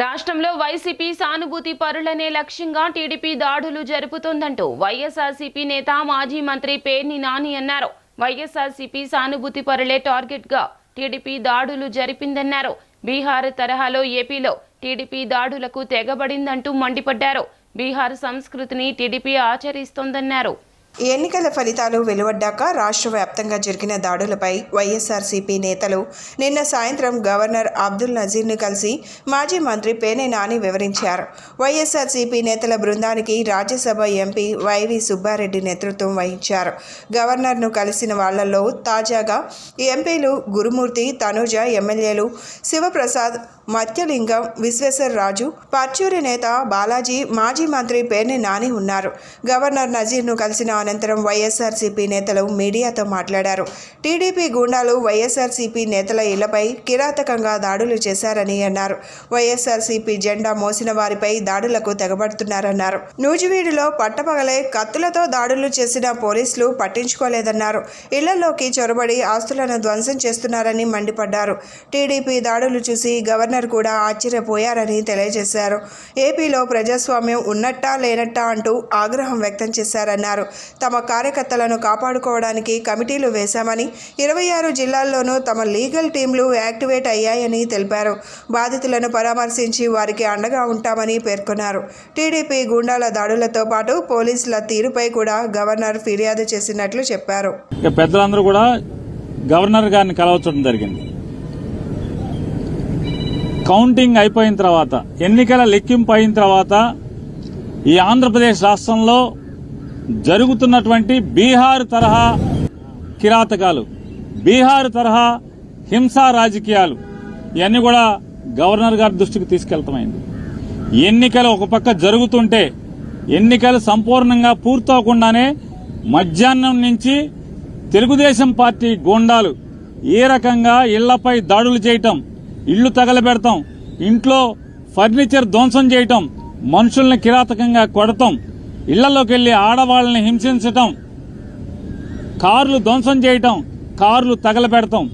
రాష్ట్రంలో వైసీపీ సానుభూతి పరులనే లక్ష్యంగా టీడీపీ దాడులు జరుపుతోందంటూ వైఎస్ఆర్సీపీ నేత మాజీ మంత్రి పేర్ని నాని అన్నారు. వైఎస్ఆర్సీపీ సానుభూతి పరులే టార్గెట్గా టీడీపీ దాడులు జరిపిందన్నారు. బీహార్ తరహాలో ఏపీలో టీడీపీ దాడులకు తెగబడిందంటూ మండిపడ్డారు. బీహార్ సంస్కృతిని టీడీపీ ఆచరిస్తోందన్నారు. ఎన్నికల ఫలితాలు వెలువడ్డాక రాష్ట్ర వ్యాప్తంగా జరిగిన దాడులపై వైఎస్ఆర్సీపీ నేతలు నిన్న సాయంత్రం గవర్నర్ అబ్దుల్ నజీర్ను కలిసి మాజీ మంత్రి పేనే నాని వివరించారు. వైఎస్ఆర్సీపీ నేతల బృందానికి రాజ్యసభ ఎంపీ వైవి సుబ్బారెడ్డి నేతృత్వం వహించారు. గవర్నర్ను కలిసిన వాళ్ళలో తాజాగా ఎంపీలు గురుమూర్తి తనుజ ఎమ్మెల్యేలు శివప్రసాద్ మత్యలింగం విశ్వేశ్వర్ రాజు పర్చూరి నేత బాలాజీ మాజీ మంత్రి పేర్ని నాని ఉన్నారు. గవర్నర్ నజీర్ను కలిసిన అనంతరం వైఎస్ఆర్సీపీ నేతలు మీడియాతో మాట్లాడారు. టీడీపీ గూండాలు వైఎస్ఆర్సీపీ నేతల ఇళ్ళపై కిరాతకంగా దాడులు చేశారని అన్నారు. వైఎస్ఆర్సీపీ జెండా మోసిన వారిపై దాడులకు తెగబడుతున్నారన్నారు. నూజివీడులో పట్టపగలే కత్తులతో దాడులు చేసిన పోలీసులు పట్టించుకోలేదన్నారు. ఇళ్ళలోకి చొరబడి ఆస్తులను ధ్వంసం చేస్తున్నారని మండిపడ్డారు. టీడీపీ దాడులు చూసి గవర్నర్ కూడా ఆశ్చర్యపోయారని తెలియజేశారు. ఏపీలో ప్రజాస్వామ్యం ఉన్నట్టా లేనట్టా అంటూ ఆగ్రహం వ్యక్తం చేశారన్నారు. తమ కార్యకర్తలను కాపాడుకోవడానికి కమిటీలు వేశామని ఇరవై ఆరు జిల్లాల్లోనూ తమ లీగల్ టీంలు యాక్టివేట్ అయ్యాయని తెలిపారు. బాధితులను పరామర్శించి వారికి అండగా ఉంటామని పేర్కొన్నారు. టీడీపీ గూండాల దాడులతో పాటు పోలీసుల తీరుపై కూడా గవర్నర్ ఫిర్యాదు చేసినట్లు చెప్పారు. పెద్దలందరూ కూడా గవర్నర్ గారిని కలవచ్చడం జరిగింది. కౌంటింగ్ అయిపోయిన తర్వాత ఎన్నికల లెక్కింపు అయిన తర్వాత ఈ ఆంధ్రప్రదేశ్ రాష్ట్రంలో జరుగుతున్నటువంటి బీహార్ తరహా కిరాతకాలు బీహార్ తరహా హింసా రాజకీయాలు ఇవన్నీ కూడా గవర్నర్ గారి దృష్టికి తీసుకెళ్తామైంది. ఎన్నికలు ఒక పక్క జరుగుతుంటే ఎన్నికలు సంపూర్ణంగా పూర్తవకుండానే మధ్యాహ్నం నుంచి తెలుగుదేశం పార్టీ గోండాలు ఏ రకంగా ఇళ్ళపై దాడులు చేయటం ఇళ్ళు తగలబెడతాం ఇంట్లో ఫర్నిచర్ ధ్వంసం చేయటం మనుషుల్ని కిరాతకంగా కొడతాం ఇళ్ళలోకి వెళ్ళి ఆడవాళ్ళని హింసించటం కార్లు ధ్వంసం చేయటం కార్లు తగలబెడతాం.